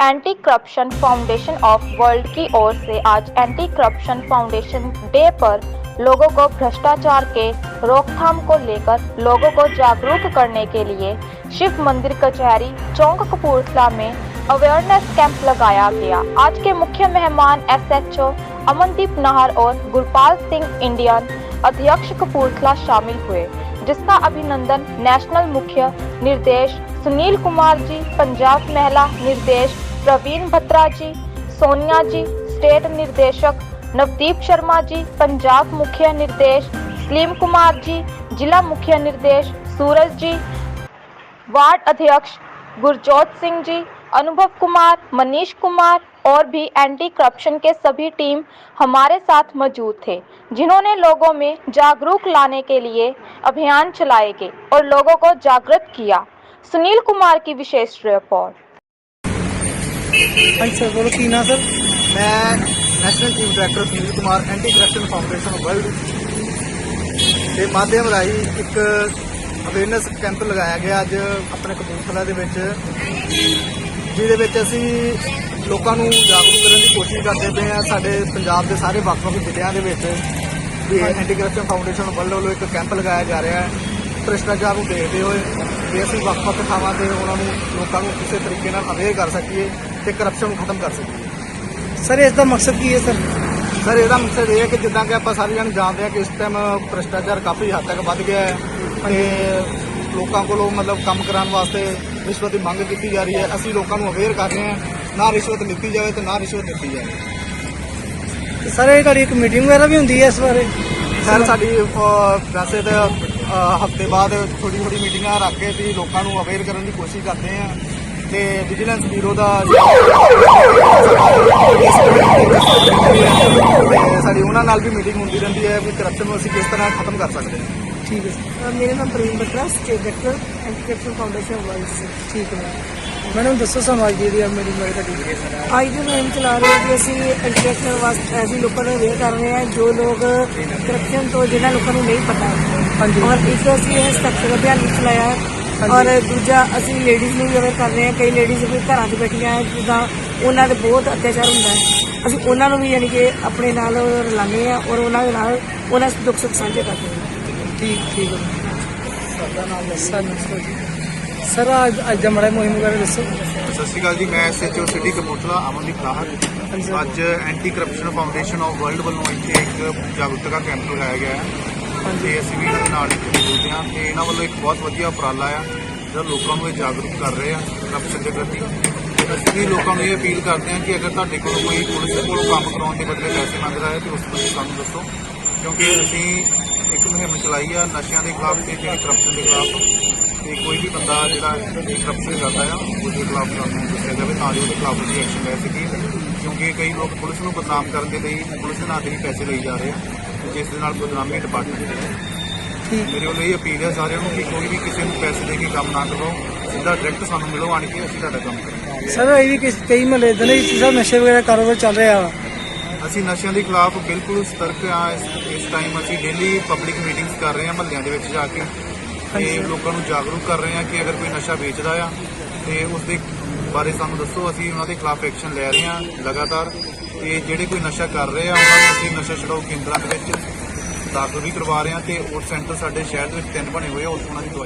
Anti corruption foundation of world की ओर से आज एंटी करप्शन फाउंडेशन डे पर लोगों को भ्रष्टाचार के रोकथाम को लेकर लोगों को जागरूक करने के लिए शिव मंदिर कचहरी चौक कपूरथला में अवेयरनेस कैंप लगाया गया। आज के मुख्य मेहमान एसएचओ अमनदीप नाहर और गुरपाल सिंह इंडियन अध्यक्ष कपूरथला शामिल हुए। जिसका अभिनंदन नेशनल मुख्य निर्देश सुनील कुमार जी, पंजाब महिला निर्देश प्रवीण भत्रा जी, सोनिया जी, स्टेट निर्देशक नवदीप शर्मा जी, पंजाब मुख्य निर्देश सलीम कुमार जी, जिला मुख्य निर्देश सूरज जी, वार्ड अध्यक्ष गुरजोत सिंह जी, अनुभव कुमार, मनीष कुमार और भी एंटी करप्शन के सभी टीम हमारे साथ मौजूद थे जिन्होंने लोगों में जागरूक लाने के लिए अभियान चलाए गए और लोगों को जागृत किया सुनील कुमार की विशेष रिपोर्ट ਹਾਂਜੀ ਸਰ ਬੋਲੋ ਕੀ ਨਾਂ ਸਰ ਮੈਂ national team director Sunil Kumar anti corruption foundation world ਦੇ ਮਾਧਿਅਮ ਰਾਹੀਂ ਇੱਕ ਅਵੇਅਰਨੈਸ ਕੈਂਪ ਲਗਾਇਆ ਗਿਆ ਅੱਜ ਆਪਣੇ ਕਪੂਰਥਲਾ ਦੇ ਵਿੱਚ ਜਿਹਦੇ ਵਿੱਚ ਅਸੀਂ ਲੋਕਾਂ ਨੂੰ ਜਾਗਰੂਕ ਕਰਨ ਦੀ ਕੋਸ਼ਿਸ਼ ਕਰਦੇ ਪਏ ਆ। ਸਾਡੇ ਪੰਜਾਬ ਦੇ ਸਾਰੇ ਵੱਖ-ਵੱਖ ਜ਼ਿਲ੍ਹਿਆਂ ਦੇ ਵਿੱਚ ਵੀ ਐਂਟੀ ਕਰਪਸ਼ਨ ਫਾਊਂਡੇਸ਼ਨ ਵੱਲੋਂ ਇੱਕ ਕੈਂਪ ਲਗਾਇਆ ਜਾ ਰਿਹਾ ਹੈ। ਭ੍ਰਿਸ਼ਟਾਚਾਰ ਨੂੰ ਦੇਖਦੇ ਹੋਏ ਵੀ ਅਸੀਂ ਵੱਖ-ਵੱਖ ਥਾਵਾਂ ਤੇ ਉਹਨਾਂ ਨੂੰ ਲੋਕਾਂ ਨੂੰ ਕਿਸੇ ਤਰੀਕੇ ਨਾਲ ਅਵੇਅਰ ਕਰ ਸਕੀਏ ਤੇ ਕਰਪਸ਼ਨ ਨੂੰ ਖਤਮ ਕਰ ਸਕੀਏ। ਸਰ ਇਸ ਦਾ ਮਕਸਦ ਕੀ ਹੈ ਸਰ? ਸਰ ਇਹਦਾ ਮਕਸਦ ਇਹ ਹੈ ਕਿ ਜਿੱਦਾਂ ਕਿ ਆਪਾਂ ਸਾਰੇ ਜਣੇ ਜਾਣਦੇ ਹਾਂ ਕਿ ਇਸ ਟਾਈਮ ਭ੍ਰਿਸ਼ਟਾਚਾਰ ਕਾਫੀ ਹੱਦ ਤੱਕ ਵੱਧ ਗਿਆ ਹੈ ਤੇ ਲੋਕਾਂ ਕੋਲੋਂ ਮਤਲਬ ਕੰਮ ਕਰਾਉਣ ਵਾਸਤੇ ਰਿਸ਼ਵਤ ਦੀ ਮੰਗ ਕੀਤੀ ਜਾ ਰਹੀ ਹੈ। ਅਸੀਂ ਲੋਕਾਂ ਨੂੰ ਅਵੇਅਰ ਕਰ ਰਹੇ ਹਾਂ। ਨਾ ਰਿਸ਼ਵਤ ਲਿੱਤੀ ਜਾਵੇ ਤੇ ਨਾ ਰਿਸ਼ਵਤ ਦਿੱਤੀ ਜਾਵੇ। ਤੇ ਸਰ ਇਹ ਤੁਹਾਡੀ ਇੱਕ ਮੀਟਿੰਗ ਵਗੈਰਾ ਵੀ ਹੁੰਦੀ ਹੈ ਇਸ ਬਾਰੇ? ਸਰ ਸਾਡੀ ਅਹ, ਵੈਸੇ ਤਾਂ ਹਫ਼ਤੇ ਬਾਅਦ ਥੋੜੀ ਥੋੜੀ ਮੀਟਿੰਗਾਂ ਰੱਖ ਕੇ ਵੀ ਲੋਕਾਂ ਨੂੰ ਅਵੇਅਰ ਕਰਨ ਦੀ ਕੋਸ਼ਿਸ਼ ਕਰਦੇ ਹਾਂ ਤੇ ਵਿਜੀਲੈਂਸ ਬਿਊਰੋ ਦਾ ਤੇ ਸਾਡੀ ਉਹਨਾਂ ਨਾਲ ਵੀ ਮੀਟਿੰਗ ਹੁੰਦੀ ਰਹਿੰਦੀ ਹੈ ਵੀ ਕਰਪਸ਼ਨ ਨੂੰ ਅਸੀਂ ਕਿਸ ਤਰ੍ਹਾਂ ਖਤਮ ਕਰ ਸਕਦੇ ਹਾਂ। ਠੀਕ ਹੈ। ਸਰ ਅ, ਮੇਰਾ ਨਾਮ Praveen Batra state director anti corruption foundation world ਸੇ ਠੀਕ ਹੈ। ਮੈਨੂੰ ਦੱਸੋ ਸਮਾਜ ਦੀ ਜਿਹੜੀ ਮੀਟਿੰਗ ਬਾਰੇ ਤੁਹਾਡੀ। ਅੱਜ ਦੀ ਮੁਹਿੰਮ ਚਲਾ ਰਹੇ ਹਾਂ ਕਿ ਅਸੀਂ ਐਂਟੀ ਕਰਪਸ਼ਨ ਵਾਸਤੇ ਅਸੀਂ ਲੋਕਾਂ ਨੂੰ ਅਵੇਅਰ ਕਰ ਰਹੇ ਹਾਂ ਜੋ ਲੋਕ ਕਰਪਸ਼ਨ ਤੋਂ ਜਿਹਨਾਂ ਲੋਕਾਂ ਨੂੰ ਨਹੀਂ ਪਤਾ। ਹਾਂਜੀ। ਔਰ ਇੱਕ ਅਸੀਂ ਇਹ ਸਟਰਕਚਰ ਅਭਿਆਨ ਵੀ ਚਲਾਇਆ ਹੈ। ਔਰ ਦੂਜਾ ਅਸੀਂ ਲੇਡੀਜ਼ ਨੂੰ ਵੀ ਅਵੇਅਰ ਕਰ ਰਹੇ ਹਾਂ ਕਈ ਲੇਡੀਜ਼ ਵੀ ਘਰਾਂ 'ਚ ਬੈਠੀਆਂ ਹੈ ਜਿੱਦਾਂ ਉਹਨਾਂ ਦੇ ਬਹੁਤ ਅਤਿਆਚਾਰ ਹੁੰਦਾ ਹੈ। ਅਸੀਂ ਉਹਨਾਂ ਨੂੰ ਵੀ ਯਾਨੀ ਕਿ ਆਪਣੇ ਨਾਲ ਰਲਾਉਂਦੇ ਹਾਂ ਔਰ ਉਹਨਾਂ ਦੇ ਨਾਲ ਉਹਨਾਂ ਦੇ ਦੁੱਖ ਸੁੱਖ ਸਾਂਝੇ ਕਰਦੇ ਹਾਂ। ਠੀਕ ਠੀਕ ਹੈ। ਸਰ ਦੱਸੋ ਜੀ ਸਰ ਅੱਜ ਅੱਜ ਦਾ ਮੜਾ ਮੁਹਿੰਮ ਬਾਰੇ ਦੱਸੋ। ਸਤਿ ਸ਼੍ਰੀ ਅਕਾਲ ਜੀ ਮੈਂ SHO city Kapurthala Amandeep sir. ਅੱਜ anti corruption foundation of world ਵੱਲੋਂ ਇੱਥੇ ਇੱਕ ਜਾਗਰੂਕਤਾ ਕੈਂਪ ਲਗਾਇਆ ਗਿਆ ਹੈ। ਤੇ ਅਸੀਂ ਵੀ ਇਹਨਾਂ ਨਾਲ ਜੁੜਦੇ ਹਾਂ ਤੇ ਇਹਨਾਂ ਵੱਲੋਂ ਇੱਕ ਬਹੁਤ ਵਧੀਆ ਉਪਰਾਲਾ ਆ ਜਿਹੜਾ ਲੋਕਾਂ ਨੂੰ ਇਹ ਜਾਗਰੂਕ ਕਰ ਰਹੇ ਆ ਕਰਪਸ਼ਨ ਦੇ ਪ੍ਰਤੀ। ਅਸੀਂ ਵੀ ਲੋਕਾਂ ਨੂੰ ਇਹ ਅਪੀਲ ਕਰਦੇ ਹਾਂ ਕਿ ਅਗਰ ਤੁਹਾਡੇ ਕੋਲ ਕੋਈ ਪੁਲਿਸ ਕੋਲੋਂ ਕੰਮ ਕਰਾਉਣ ਦੇ ਬਦਲੇ ਪੈਸੇ ਮੰਗਦਾ ਹੈ ਤੇ ਉਸ ਬਾਰੇ ਸਾਨੂੰ ਦੱਸੋ। ਕਿਉਂਕਿ ਅਸੀਂ ਇੱਕ ਮੁਹਿੰਮ ਚਲਾਈ ਆ ਨਸ਼ਿਆਂ ਦੇ ਖਿਲਾਫ ਤੇ ਜਿਹੜੇ ਕਰਪਸ਼ਨ ਦੇ ਖਿਲਾਫ। ਤੇ ਕੋਈ ਵੀ ਬੰਦਾ ਜਿਹੜਾ ਕਰਪਸ਼ਨ ਕਰਦਾ ਆ ਉਹਦੇ ਖਿਲਾਫ ਸਾਨੂੰ ਦੱਸਿਆ ਜਾਵੇ ਤਾਂ ਜੋ ਉਹਦੇ ਖਿਲਾਫ ਅਸੀਂ ਐਕਸ਼ਨ ਲੈ ਸਕੀਏ ਕਿਉਂਕਿ ਕਈ ਲੋਕ ਪੁਲਿਸ ਨੂੰ ਬਦਨਾਮ ਕਰਨ ਦੇ ਲਈ ਪੁਲਿਸ ਦੇ ਨਾਂ ਤੇ ਹੀ ਪੈਸੇ ਲਈ ਜਾ ਰਹੇ ਆ ਜਿਸ ਦੇ ਨਾਲ ਬਦਨਾਮੀ ਡਿਪਾਰਟਮੈਂਟ ਠੀਕ। ਮੇਰੇ ਵੱਲੋਂ ਇਹ ਅਪੀਲ ਹੈ ਸਾਰਿਆਂ ਨੂੰ ਕਿ ਕੋਈ ਵੀ ਕਿਸੇ ਨੂੰ ਪੈਸੇ ਦੇ ਕੇ ਕੰਮ ਨਾ ਕਰੋ ਸਿੱਧਾ ਡਾਇਰੈਕਟ ਸਾਨੂੰ ਮਿਲੋ ਆਣ ਕੇ ਅਸੀਂ ਤੁਹਾਡਾ ਕੰਮ ਕਰਾਂਗੇ। ਸਰ ਇਹ ਵੀ ਕਿਸ- ਕਈ ਮਹੱਲੇ ਦੇ ਨੇ ਸਰ ਨਸ਼ੇ ਵਗੈਰਾ ਕਾਰੋਬਾਰ ਚੱਲ ਰਿਹਾ ਅਸੀਂ ਨਸ਼ਿਆਂ ਦੇ ਖਿਲਾਫ ਬਿਲਕੁਲ ਸਤਰਕ ਆ ਇਸ ਟਾਈਮ ਅਸੀਂ ਡੇਲੀ ਪਬਲਿਕ ਮੀਟਿੰਗਸ ਕਰ ਰਹੇ ਹਾਂ ਮਹੱਲਿਆਂ ਦੇ ਵਿੱਚ ਜਾ ਕੇ ਤੇ ਲੋਕਾਂ ਨੂੰ ਜਾਗਰੂਕ ਕਰ ਰਹੇ ਹਾਂ ਕਿ ਅਗਰ ਕੋਈ ਨਸ਼ਾ ਵੇਚਦਾ ਆ ਤੇ ਉਸ ਦੇ ਬਾਰੇ ਸਾਨੂੰ ਦੱਸੋ। ਅਸੀਂ ਉਹਨਾਂ ਦੇ ਖਿਲਾਫ ਐਕਸ਼ਨ ਲੈ ਰਹੇ ਹਾਂ ਲਗਾਤਾਰ। ਤੇ ਜਿਹੜੇ ਕੋਈ ਨਸ਼ਾ ਕਰ ਰਹੇ ਆ ਉਹਨਾਂ ਨੂੰ ਅਸੀਂ ਨਸ਼ਾ ਛਡਾਓ ਕੇਂਦਰਾਂ ਦੇ ਵਿੱਚ ਦਾਖਲ ਵੀ ਕਰਵਾ ਰਹੇ ਹਾਂ ਤੇ ਉਹ ਸੈਂਟਰ ਸਾਡੇ ਸ਼ਹਿਰ ਦੇ ਵਿੱਚ ਤਿੰਨ ਬਣੇ ਹੋਏ ਆ ਉਹਨਾਂ ਦੀ